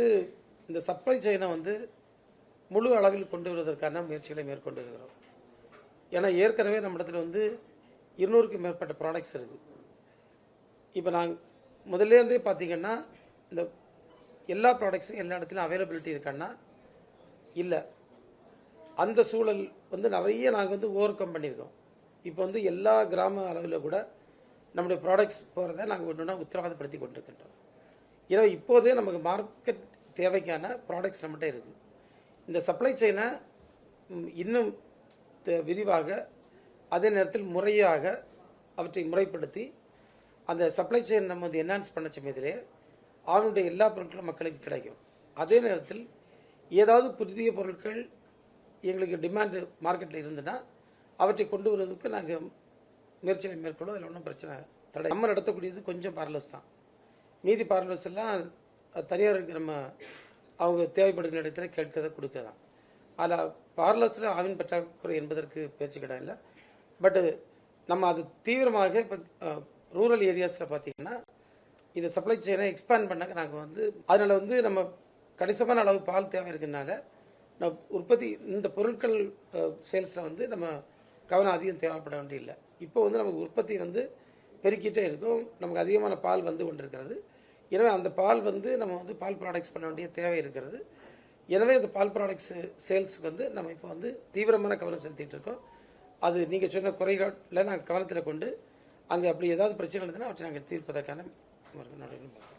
வந்து இந்த சப்ளை செயினை வந்து முழு அளவில் கொண்டு வருவதற்கான முயற்சிகளை மேற்கொண்டு இருக்கிறோம் ஏன்னா ஏற்கனவே நம்ம இடத்துல வந்து இருநூறுக்கும் மேற்பட்ட ப்ராடக்ட்ஸ் இருக்குது இப்போ நாங்கள் முதல்லேருந்தே பார்த்தீங்கன்னா இந்த எல்லா ப்ராடக்ட்ஸும் எல்லா இடத்துலையும் அவைலபிலிட்டி இருக்கான்னா இல்லை. அந்த சூழல் வந்து நிறைய நாங்கள் வந்து ஓவர் கம் பண்ணியிருக்கோம். இப்போ வந்து எல்லா கிராம அளவில் கூட நம்முடைய ப்ராடக்ட்ஸ் போகிறத நாங்கள் ஒன்று ஒன்றா உத்தரவாதப்படுத்தி கொண்டிருக்கின்றோம். ஏன்னா இப்போதே நமக்கு மார்க்கெட் தேவைக்கான ப்ராடக்ட்ஸ் நம்மகிட்ட இருக்குது இந்த சப்ளை செயினை இன்னும் விரிவாக அதே நேரத்தில் முறையாக அவற்றை முறைப்படுத்தி அந்த சப்ளை செயின் நம்ம வந்து என்ஹான்ஸ் பண்ண சமயத்திலே அவனுடைய எல்லா பொருட்களும் மக்களுக்கு கிடைக்கும். அதே நேரத்தில் ஏதாவது புதிய பொருட்கள் எங்களுக்கு டிமாண்ட் மார்க்கெட்டில் இருந்ததுன்னா அவற்றை கொண்டு வருவதற்கு நாங்கள் முயற்சிகளை மேற்கொள்ளும் அதில் ஒன்றும் பிரச்சனை தடை நம்ம நடத்தக்கூடியது கொஞ்சம் பார்லஸ் தான். மீதி பார்லர்ஸ் எல்லாம் தனியாருக்கு நம்ம அவங்க தேவைப்படுகிற இடத்துல கேட்கறத கொடுக்கதான் அதில் பார்லர்ஸில் ஆவின் பற்றாக்குறை என்பதற்கு பேச்சு கிடையாது இல்லை. பட்டு நம்ம அது தீவிரமாக இப்போ ரூரல் ஏரியாஸில் பார்த்தீங்கன்னா இந்த சப்ளை செயினை எக்ஸ்பேண்ட் பண்ண நாங்கள் வந்து அதனால் வந்து நம்ம கணிசமான அளவு பால் தேவை இருக்கிறதுனால நம்ம உற்பத்தி இந்த பொருட்கள் சேல்ஸில் வந்து நம்ம கவனம் அதிகம் தேவைப்பட வேண்டியதில்லை. இப்போ வந்து நமக்கு உற்பத்தி வந்து பெருக்கிட்டே இருக்கும். நமக்கு அதிகமான பால் வந்து கொண்டிருக்கிறது. எனவே அந்த பால் வந்து நம்ம வந்து பால் ப்ராடக்ட்ஸ் பண்ண வேண்டிய தேவை இருக்கிறது. எனவே அந்த பால் ப்ராடக்ட்ஸ் சேல்ஸுக்கு வந்து நம்ம இப்போ வந்து தீவிரமான கவனம் செலுத்திட்டு இருக்கோம். அது நீங்கள் சொன்ன குறைகளில் நாங்கள் கவனத்தில் கொண்டு அங்கே அப்படி ஏதாவது பிரச்சனை இருந்ததுன்னா அவற்றை நாங்கள் தீர்ப்பதற்கான நடவடிக்கை